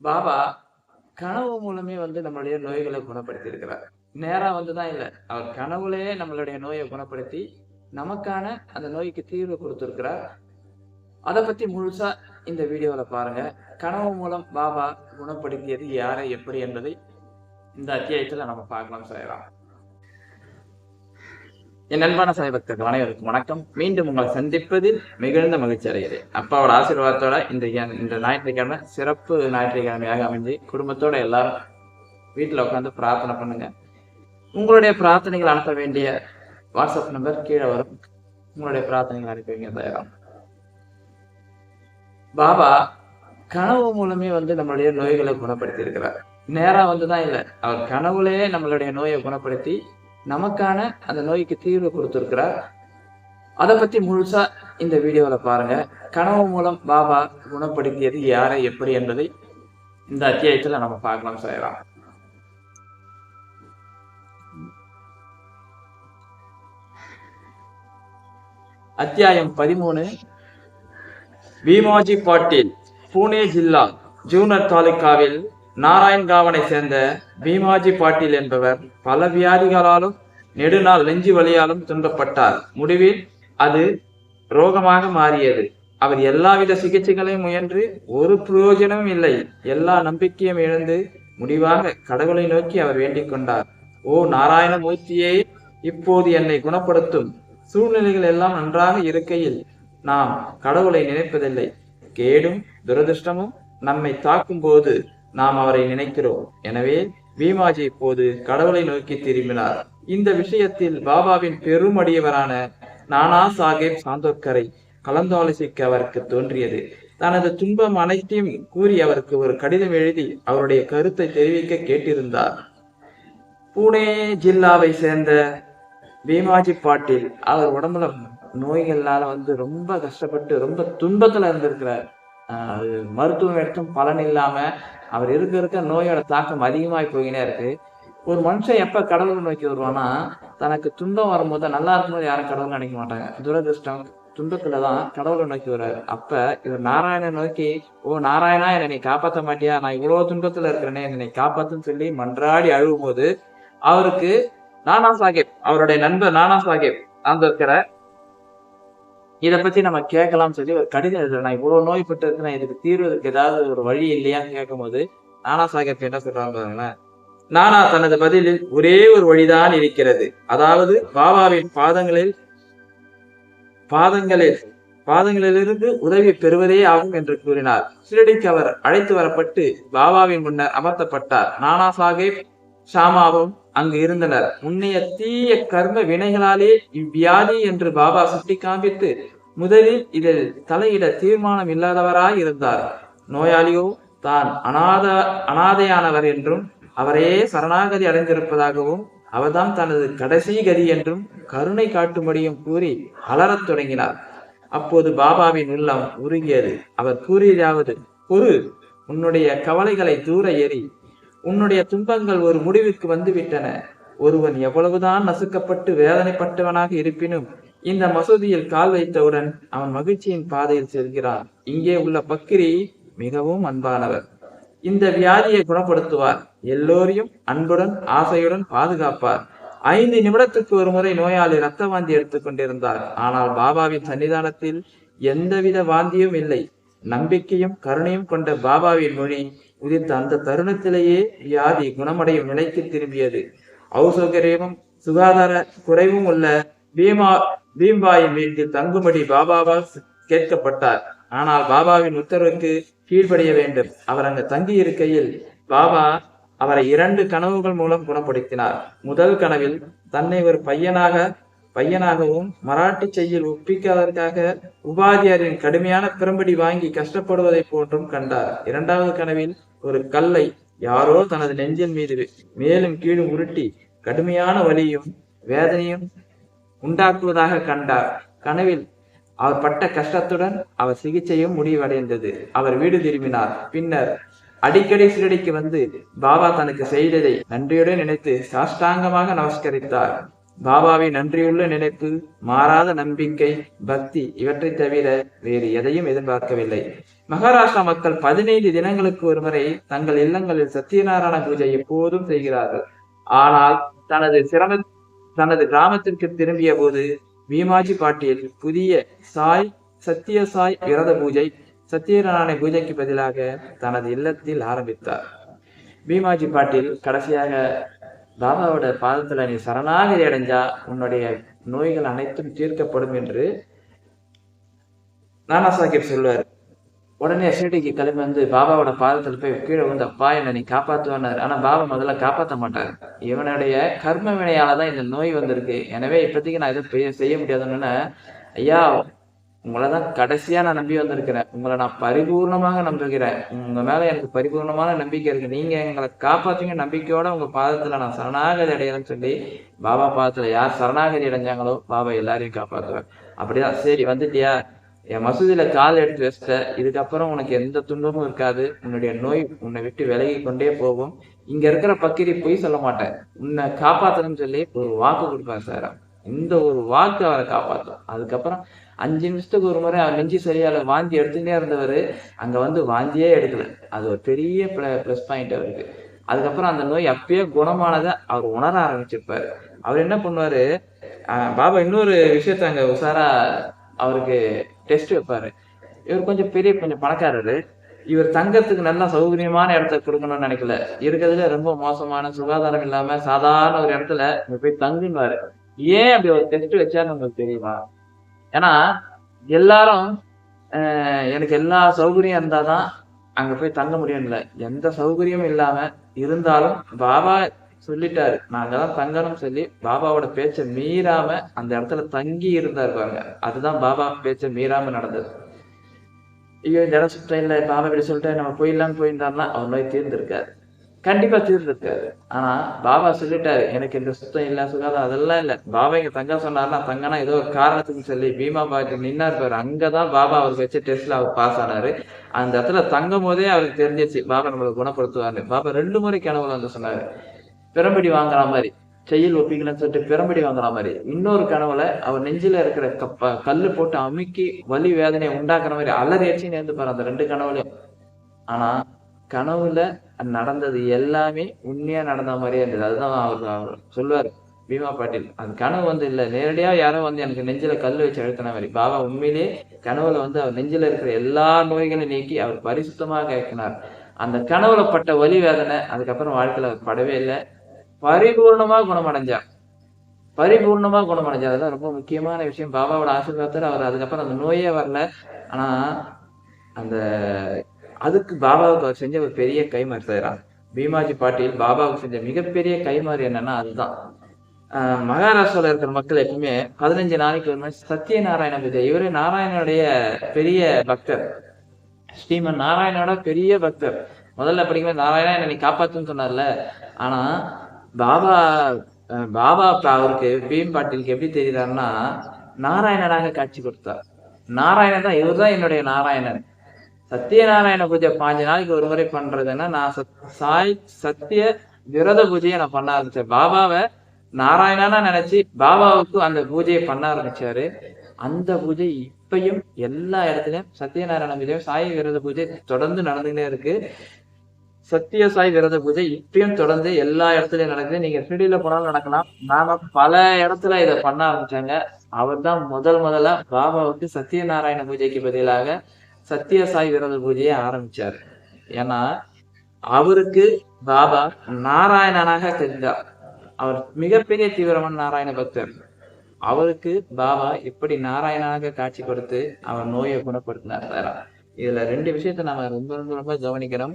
பாபா கனவு மூலமே வந்து நம்மளுடைய நோய்களை குணப்படுத்தி இருக்கிறார் நேரா வந்துதான் இல்லை. அவர் கனவுலயே நம்மளுடைய நோயை குணப்படுத்தி நமக்கான அந்த நோய்க்கு தீர்வு கொடுத்திருக்கிறார். அதை பத்தி முழுசா இந்த வீடியோல பாருங்க. கனவு மூலம் பாபா குணப்படுத்தியது யாரை எப்படி என்பதை இந்த அத்தியாயத்துல நம்ம பார்க்கலாம் செய்யலாம் என் அன்பான சாய்பக்தர்கள் அனைவருக்கும் வணக்கம். மீண்டும் உங்களை சந்திப்பதில் மிகுந்த மகிழ்ச்சி அடைகிறேன். அப்பாவோட ஆசீர்வாதத்தோட இந்த இந்த ஞாயிற்றுக்கிழமை சிறப்பு ஞாயிற்றுக்கிழமையாக அமைஞ்சு குடும்பத்தோட எல்லாரும் வீட்டில் உட்காந்து பிரார்த்தனை பண்ணுங்க. உங்களுடைய பிரார்த்தனைகள் அனுப்ப வேண்டிய வாட்ஸ்அப் நம்பர் கீழே வரும். உங்களுடைய பிரார்த்தனைகள் அனுப்பி வைங்க தயாரம் பாபா கனவு மூலமே வந்து நம்மளுடைய நோய்களை குணப்படுத்தி இருக்கிறார் நேரா வந்துதான் இல்லை அவர் கனவுலயே நம்மளுடைய நோயை குணப்படுத்தி நமக்கான அந்த நோய்க்கு தீர்வு கொடுத்துருக்கிறார். அதை பத்தி முழுசா இந்த வீடியோவில் பாருங்க. கனவு மூலம் பாபா குணப்படுத்தியது யாரை எப்படி என்பதை இந்த அத்தியாயத்தில் நம்ம பார்க்கலாம் செய்யலாம் அத்தியாயம் பதிமூணு. பீமாஜி பாட்டீல் பூனே ஜில்லா ஜூனர் தாலுகாவில் நாராயண்காவனை சேர்ந்த பீமாஜி பாட்டீல் என்பவர் பல வியாதிகளாலும் நெடுநாள் நெஞ்சு வழியாலும் துன்பப்பட்டார். முடிவில் அது ரோகமாக மாறியது. அவர் எல்லாவித சிகிச்சைகளையும் முயன்று ஒரு பிரயோஜனமும் இல்லை. எல்லா நம்பிக்கையும் இழந்து முடிவாக கடவுளை நோக்கி அவர் வேண்டிக் கொண்டார். ஓ நாராயணமூர்த்தியே இப்போது என்னை குணப்படுத்தும். சூழ்நிலைகள் எல்லாம் நன்றாக இருக்கையில் நாம் கடவுளை நினைப்பதில்லை. கேடும் துரதிருஷ்டமும் நம்மை தாக்கும் போது நாம் அவரை நினைக்கிறோம். எனவே பீமாஜி இப்போது கடவுளை நோக்கி திரும்பினார். இந்த விஷயத்தில் பாபாவின் பெருமடியவரான நானா சாஹேப் சாந்தோர்கரை கலந்தாலோசிக்க அவருக்கு தோன்றியது. தனது துன்பம் அனைத்தையும் கூறி அவருக்கு ஒரு கடிதம் எழுதி அவருடைய கருத்தை தெரிவிக்க கேட்டிருந்தார். பூனே ஜில்லாவை சேர்ந்த பீமாஜி பாட்டீல் அவர் உடம்புல நோய்கள்னால வந்து ரொம்ப கஷ்டப்பட்டு ரொம்ப துன்பத்துல இருந்திருக்கிறார். அது மருத்துவம் எடுத்தும் பலன் இல்லாம அவர் இருக்க இருக்க நோயோட தாக்கம் அதிகமாகி போயினே இருக்கு. ஒரு மனுஷன் எப்ப கடவுளை நோக்கி வருவான்னா தனக்கு துன்பம் வரும்போது நல்லா இருக்கும்போது யாரும் கடவுள் நினைக்க மாட்டாங்க. துரதிருஷ்டம் துன்பத்துல தான் கடவுளை நோக்கி வர்றாரு. அப்ப இவர் நாராயணன் நோக்கி ஓ நாராயணா என்னை நீ காப்பாத்த மாட்டியா? நான் இவ்வளவு துன்பத்துல இருக்கிறேனே என்னை காப்பாத்துன்னு சொல்லி மன்றாடி அழுவும் போது அவருக்கு நானா சாஹேப் அவருடைய நண்பர் நானா சாஹேப் அந்த இருக்கிற இதை பத்தி நம்ம கேட்கலாம் சொல்லி ஒரு கடிதம் எழுதுறேன். நான் இவ்வளவு நோய்பட்டு இருக்கு நான் இதுக்கு தீர்வதற்கு ஏதாவது ஒரு வழி இல்லையான்னு கேட்கும்போது நானா சாஹேப் என்ன சொல்றாங்க பாருங்களேன். நானா தனது பதிலில் ஒரே ஒரு வழிதான் இருக்கிறது. அதாவது பாபாவின் பாதங்களில் பாதங்களில் பாதங்களிலிருந்து உதவி பெறுவதே ஆகும் என்று கூறினார். ஷிரடிக்கு அவர் அழைத்து வரப்பட்டு பாபாவின் முன்னர் அமர்த்தப்பட்டார். நானா சாஹேப் ஷாமாவும் அங்கு இருந்தனர். முன்னைய தீய கர்ம வினைகளாலே இவ்வியாதி என்று பாபா சுட்டி காண்பித்து முதலில் இதில் தலையிட தீர்மானம் இல்லாதவராய் இருந்தார். நோயாளியோ தான் அநாத அனாதையானவர் என்றும் அவரையே சரணாகதி அடைந்திருப்பதாகவும் அவர்தான் தனது கடைசி கதி என்றும் கருணை காட்டும்படியும் கூறி அலறத் தொடங்கினார். அப்போது பாபாவின் உள்ளம் உருகியது. அவர் கூறியதாவது குரு உன்னுடைய கவலைகளை தூர எறி உன்னுடைய துன்பங்கள் ஒரு முடிவுக்கு வந்துவிட்டன. ஒருவன் எவ்வளவுதான் நசுக்கப்பட்டு வேதனைப்பட்டவனாக இருப்பினும் இந்த மசூதியில் கால் வைத்தவுடன் அவன் மகிழ்ச்சியின் பாதையில் செல்கிறான். இங்கே உள்ள பக்கிரி மிகவும் அன்பானவர். இந்த வியாதியை குணப்படுத்துவார். எல்லோரையும் அன்புடன் ஆசையுடன் பாதுகாப்பார். ஐந்து நிமிடத்துக்கு ஒரு முறை நோயாளி ரத்த வாந்தி எடுத்துக் கொண்டிருந்தார். ஆனால் பாபாவின் சன்னிதானத்தில் எந்தவித வாந்தியும் இல்லை. நம்பிக்கையும் கருணையும் கொண்ட பாபாவின் மொழி உதித்த அந்த தருணத்திலேயே வியாதி குணமடையும் நிலைக்கு திரும்பியது. அவுசௌகரியமும் சுகாதார குறைவும் உள்ள பீமா பீம்பாயின் வீட்டில் தங்கும்படி பாபாவால் கேட்கப்பட்டார். ஆனால் பாபாவின் உத்தரவுக்கு கீழ்ப்படிய வேண்டும். அவர் அங்கு தங்கி இருக்கையில் பாபா அவரை இரண்டு கனவுகள் மூலம் குணப்படுத்தினார். முதல் கனவில் தன்னை ஒரு பையனாக பையனாகவும் மராட்டி செய்யில் ஒப்பிக்காததற்காக உபாதியாரின் கடுமையான பிரம்படி வாங்கி கஷ்டப்படுவதை போன்றும் கண்டார். இரண்டாவது கனவில் ஒரு கல்லை யாரோ தனது நெஞ்சின் மீது மேலும் கீழும் உருட்டி கடுமையான வலியும் வேதனையும் உண்டாக்குவதாக கண்டார். கனவில் அவர் பட்ட கஷ்டத்துடன் அவர் சிகிச்சையும் முடிவடைந்தது. அவர் வீடு திரும்பினார். பின்னர் அடிக்கடி சிறடிக்கு வந்து பாபா தனக்கு செய்ததை நன்றியுடன் நினைத்து சாஷ்டாங்கமாக நமஸ்கரித்தார். பாபாவை நன்றியுள்ள நினைப்பு மாறாத நம்பிக்கை பக்தி இவற்றை தவிர வேறு எதையும் எதிர்பார்க்கவில்லை. மகாராஷ்டிரா மக்கள் பதினைந்து தினங்களுக்கு ஒருமுறை தங்கள் இல்லங்களில் சத்யநாராயண பூஜை எப்போதும் செய்கிறார்கள். ஆனால் தனது சிரம தனது கிராமத்திற்கு திரும்பிய போது பீமாஜி பாட்டியில் புதிய சாய் சத்திய சாய் விரத பூஜை சத்யநாராயண பூஜைக்கு பதிலாக தனது இல்லத்தில் ஆரம்பித்தார். பீமாஜி பாட்டில் கடைசியாக பாபாவோட பாதத்துல நீ சரணாகதி அடைஞ்சா உன்னுடைய நோய்கள் அனைத்தும் தீர்க்கப்படும் என்று நானா சாஹிப் சொல்லுவார். உடனே ஷிரடிக்கு கிளம்பி வந்து பாபாவோட பாதத்தில் போய் கீழே வந்து அப்பா என்னை நீ காப்பாத்துவானார் ஆனா பாபா முதல்ல காப்பாற்ற மாட்டார். இவனுடைய கர்ம வினையால தான் இந்த நோய் வந்திருக்கு. எனவே இப்போதைக்கு நான் எதுவும் செய்ய முடியாதுன்னு ஐயா உங்களை தான் கடைசியா நான் நம்பி வந்திருக்கிறேன். உங்களை நான் பரிபூர்ணமாக நம்புகிறேன். உங்க மேல எனக்கு பரிபூர்ணமான நம்பிக்கை இருக்கு. நீங்க எங்களை காப்பாத்துங்க நம்பிக்கையோட உங்க பாதத்துல நான் சரணாகதி அடையிறேன்னு சொல்லி பாபா பாதத்துல யார் சரணாகதி அடைஞ்சாங்களோ பாபா எல்லாரையும் காப்பாத்துவார். அப்படிதான் சரி வந்துட்டியா? என் மசூதியில கால் எடுத்து வச்சிட்ட இதுக்கப்புறம் உனக்கு எந்த துன்பமும் இருக்காது. உன்னுடைய நோய் உன்னை விட்டு விலகி கொண்டே போகும். இங்க இருக்கிற பக்கிரி பொய் சொல்ல மாட்டேன். உன்னை காப்பாத்தணும்னு சொல்லி ஒரு வாக்கு கொடுப்பேன் சார். இந்த ஒரு வாக்கு அவரை காப்பாற்றும் அதுக்கப்புறம் அஞ்சு நிமிஷத்துக்கு ஒரு முறை அவர் நெஞ்சு சரியால வாந்தி எடுத்துட்டே இருந்தவர் அங்கே வந்து வாந்தியே எடுக்கல. அது ஒரு பெரிய ப்ளஸ் பாயிண்ட் அவருக்கு. அதுக்கப்புறம் அந்த நோய் அப்பயே குணமானதை அவர் உணர ஆரம்பிச்சிருப்பாரு. அவர் என்ன பண்ணுவாரு பாபா இன்னொரு விஷயத்த அங்க உஷாரா அவருக்கு டெஸ்ட் வைப்பாரு. இவர் கொஞ்சம் பெரிய கொஞ்சம் பணக்காரரு. இவர் தங்கறதுக்கு நல்ல சௌகரியமான இடத்த கொடுக்கணும்னு நினைக்கல. இருக்கிறதுல ரொம்ப மோசமான சுகாதாரம் இல்லாம சாதாரண ஒரு இடத்துல இங்கே போய் தங்குன்னு ஏன் அப்படி ஒரு டெஸ்ட் வச்சாருன்னு உங்களுக்கு தெரியுமா? ஏன்னா எல்லாரும் எனக்கு எல்லா சௌகரியம் இருந்தாதான் அங்க போய் தங்க முடியும்ல எந்த சௌகரியமும் இல்லாம இருந்தாலும் பாபா சொல்லிட்டாரு. நான் தான் தங்கணும்னு சொல்லி பாபாவோட பேச்சை மீறாம அந்த இடத்துல தங்கி இருந்தாரு பாருங்க. அதுதான் பாபா பேச்சை மீறாம நடந்தது. ஐயோ இந்த இடம் சுத்தம் இல்லை பாபா இப்படி சொல்லிட்டு நம்ம போயிடலாம்னு போயிருந்தாருன்னா அவர் நோய் தீர்ந்திருக்காரு. கண்டிப்பா தீர்ந்திருக்காரு. ஆனா பாபா சொல்லிட்டாரு எனக்கு இந்த சுத்தம் இல்ல சுகாதம் அதெல்லாம் இல்ல. பாபா இங்க தங்க சொன்னார்னா தங்கனா ஏதோ ஒரு காரணத்துக்கு சொல்லி பீமா பாட்டி நின்னா இருப்பாரு அங்கதான் பாபா அவருக்கு வச்சு டெஸ்ட்ல அவர் பாஸ் ஆனாரு. அந்த இடத்துல தங்கும் போதே அவருக்கு தெரிஞ்சிச்சு பாபா நம்மளை குணப்படுத்துவாரு பாபா ரெண்டு முறை கனவுல வந்து சொன்னாரு பிரம்படி வாங்குற மாதிரி செயல் ஒப்பிக்கலன்னு சொல்லிட்டு பிரம்படி வாங்குற மாதிரி. இன்னொரு கனவுல அவர் நெஞ்சில இருக்கிற கப்ப கல்லு போட்டு அமுக்கி வலி வேதனையை உண்டாக்குற மாதிரி அலறி அடிச்சு நேர்ந்து பாரு அந்த ரெண்டு கனவுலையும் ஆனா கனவுல நடந்தது எல்லாமே உண்மையா நடந்த மாதிரியே இருந்தது. அதுதான் அவர் அவர் சொல்லுவார் பீமா பாட்டில் அது கனவு வந்து இல்லை. நேரடியா யாரோ வந்து எனக்கு நெஞ்சில கல் வச்சு அழுத்தின மாதிரி. பாபா உண்மையிலே கனவுல வந்து அவர் நெஞ்சில இருக்கிற எல்லா நோய்களையும் நீக்கி அவர் பரிசுத்தமாக கேட்கினார் அந்த கனவுல பட்ட வலி வேதனை அதுக்கப்புறம் வாழ்க்கையில அவர் படவே இல்லை. பரிபூர்ணமா குணமடைஞ்சார். பரிபூர்ணமா குணமடைஞ்சார். அதுதான் ரொம்ப முக்கியமான விஷயம். பாபாவோட ஆசீர்வாதத்தில் அவர் அதுக்கப்புறம் அந்த நோயே வரல. ஆனா அந்த அதுக்கு பாபாவுக்கு அவர் செஞ்ச ஒரு பெரிய கைமாறு செய்யறாங்க பீமாஜி பாட்டீல் பாபாவுக்கு செஞ்ச மிகப்பெரிய கைமாறு என்னன்னா அதுதான். ஆஹ் இருக்கிற மக்கள் எப்பவுமே பதினஞ்சு நாளைக்கு ஒரு மாதிரி சத்யநாராயண பூஜை. இவரு நாராயணனுடைய பெரிய பக்தர். ஸ்ரீமன் நாராயணோட பெரிய பக்தர். முதல்ல படிக்கும்போது நாராயணா என்னை காப்பாத்துன்னு சொன்னார்ல. ஆனா பாபா பாபா அவருக்கு பீம் பாட்டிலுக்கு எப்படி தெரியுறாருன்னா நாராயணனாக காட்சி கொடுத்தார். நாராயணன் தான் இவர் தான் என்னுடைய நாராயணன். சத்யநாராயண பூஜை பாஞ்சு நாளைக்கு ஒரு முறை பண்றதுன்னா நான் சத்- சாய் சத்திய விரத பூஜையை நான் பண்ண ஆரம்பிச்சேன். பாபாவை நாராயணனா நினைச்சு பாபாவுக்கு அந்த பூஜையை பண்ண ஆரம்பிச்சாரு. அந்த பூஜை இப்பயும் எல்லா இடத்துலயும் சத்யநாராயண பூஜை சாய் விரத பூஜை தொடர்ந்து நடந்துகிட்டே இருக்கு. சத்திய சாய் விரத பூஜை இப்பயும் தொடர்ந்து எல்லா இடத்துலயும் நடக்குது. நீங்க ஷிரடியில போனாலும் நடக்கலாம். நாம பல இடத்துல இதை பண்ண ஆரம்பிச்சாங்க. அவர் தான் முதல் முதல்ல பாபாவுக்கு சத்யநாராயண பூஜைக்கு பதிலாக சத்யசாய் விரத பூஜையை ஆரம்பிச்சாரு. ஏன்னா அவருக்கு பாபா நாராயணனாக தெரிந்தார். அவர் மிகப்பெரிய தீவிரமான நாராயண பக்தர். அவருக்கு பாபா எப்படி நாராயணனாக காட்சி கொடுத்து அவர் நோயை குணப்படுத்தினார் இதுல ரெண்டு விஷயத்த நாம ரொம்ப ரொம்ப ரொம்ப கவனிக்கிறோம்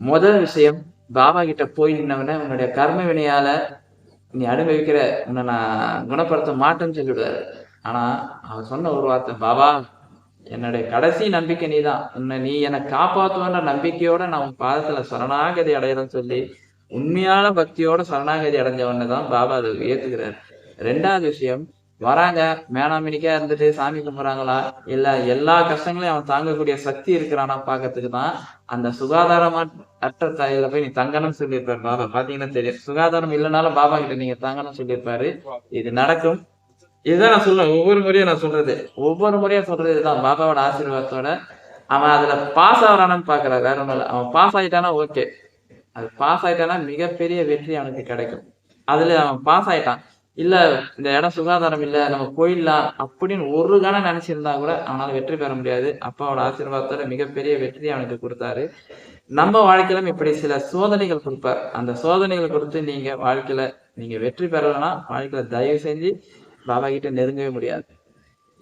முதல் விஷயம் பாபா கிட்ட போய் நின்னவன உன்னுடைய கர்ம வினையால நீ அனுபவிக்கிற உன்னை நான் குணப்படுத்த மாட்டேன்னு சொல்லிவிடுவாரு. ஆனா அவர் சொன்ன ஒரு வார்த்தை பாபா என்னுடைய கடைசி நம்பிக்கை நீ தான் உன்னை நீ என்னை காப்பாத்துவன்ற நம்பிக்கையோட நான் உன் பாதத்துல சரணாகதி அடையிறேன்னு சொல்லி உண்மையான பக்தியோட சரணாகதி அடைஞ்சவன்னு தான் பாபா அதை ஏத்துக்கிறாரு ரெண்டாவது விஷயம் வராங்க மேனாமினிக்கா இருந்துட்டு சாமி கும்பிட்றாங்களா? இல்ல எல்லா கஷ்டங்களையும் அவன் தாங்கக்கூடிய சக்தி இருக்கிறானா பாக்கிறதுக்கு தான் அந்த சுகாதாரமா அற்ற தாயில போய் நீ தங்கணும்னு சொல்லியிருப்பாரு பாபா. பாத்தீங்கன்னா தெரியும். சுகாதாரம் இல்லைனாலும் பாபா கிட்ட நீங்க தங்கணும்னு சொல்லியிருப்பாரு. இது நடக்கும். இதுதான் நான் சொல்லுவேன் ஒவ்வொரு முறையும் நான் சொல்றது. ஒவ்வொரு முறையும் சொல்றது இதுதான் பாபாவோட ஆசீர்வாதத்தோட அவன் அதுல பாஸ் ஆகுறானான்னு பாக்குறான் வேற ஒன்றும் இல்லை. அவன் பாஸ் ஆயிட்டானா ஓகே அது பாஸ் ஆயிட்டானா மிகப்பெரிய வெற்றி அவனுக்கு கிடைக்கும். அதுல அவன் பாஸ் ஆயிட்டான். இல்ல இந்த இடம் சுகாதாரம் இல்ல நம்ம போயிடலாம் அப்படின்னு ஒரு கணம் நினைச்சிருந்தா கூட அவனால வெற்றி பெற முடியாது. அப்பாவோட ஆசீர்வாதத்தோட மிகப்பெரிய வெற்றி அவனுக்கு கொடுத்தாரு. நம்ம வாழ்க்கையிலும் இப்படி சில சோதனைகள் கொடுப்பார். அந்த சோதனைகள் கொடுத்து நீங்க வாழ்க்கையில நீங்க வெற்றி பெறலைன்னா வாழ்க்கையில தயவு செஞ்சு பாபா கிட்ட நெருங்கவே முடியாது.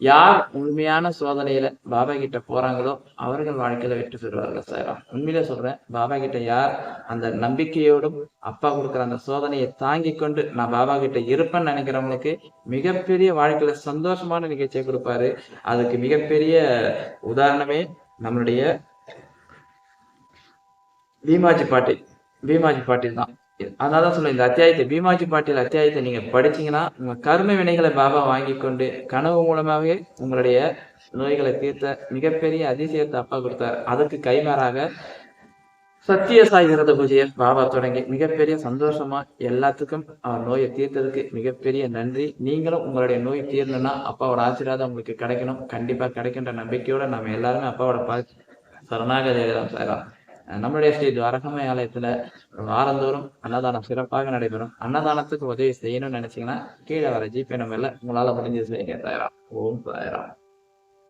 யார் உண்மையான சோதனையில பாபா கிட்ட போறாங்களோ அவர்கள் வாழ்க்கையில வெற்றி பெறுவார்கள் சார். உண்மையில சொல்றேன் பாபா கிட்ட யார் அந்த நம்பிக்கையோடும் அப்பா கொடுக்குற அந்த சோதனையை தாங்கி கொண்டு நான் பாபா கிட்ட இருப்பேன்னு நினைக்கிறவங்களுக்கு மிகப்பெரிய வாழ்க்கையில சந்தோஷமான நிகழ்ச்சியை கொடுப்பாரு. அதுக்கு மிகப்பெரிய உதாரணமே நம்மளுடைய பீமாஜி பாட்டில். பீமாஜி பாட்டில் தான். அதனால தான் சொல்லுவேன் இந்த அத்தியாயத்தை பீமாஜி பாட்டில் அத்தியாயத்தை நீங்க படிச்சீங்கன்னா உங்க கர்ம வினைகளை பாபா வாங்கி கொண்டு கனவு மூலமாகவே உங்களுடைய நோய்களை தீர்த்த மிகப்பெரிய அதிசயத்தை அப்பா கொடுத்தார். அதுக்கு கைமாறாக சத்திய சாய் விரத பூஜையை பாபா தொடங்கி மிகப்பெரிய சந்தோஷமா எல்லாத்துக்கும் அவர் நோயை தீர்த்ததுக்கு மிகப்பெரிய நன்றி. நீங்களும் உங்களுடைய நோய் தீரணும்னா அப்பாவோட ஆசீர்வாதம் உங்களுக்கு கிடைக்கணும். கண்டிப்பா கிடைக்கின்ற நம்பிக்கையோட நம்ம எல்லாருமே அப்பாவோட பா சரணாகதி சாராம் நம்மளுடைய ஸ்ரீ துவாரகமய ஆலயத்துல வாரந்தோறும் அன்னதானம் சிறப்பாக நடைபெறும். அன்னதானத்துக்கு உதவி செய்யணும்னு நினைச்சீங்கன்னா கீழே வர ஜிபே நம்பர்ல உங்களால முடிஞ்சது செய்யுங்க சாயராம் ஓம் சாயராம்.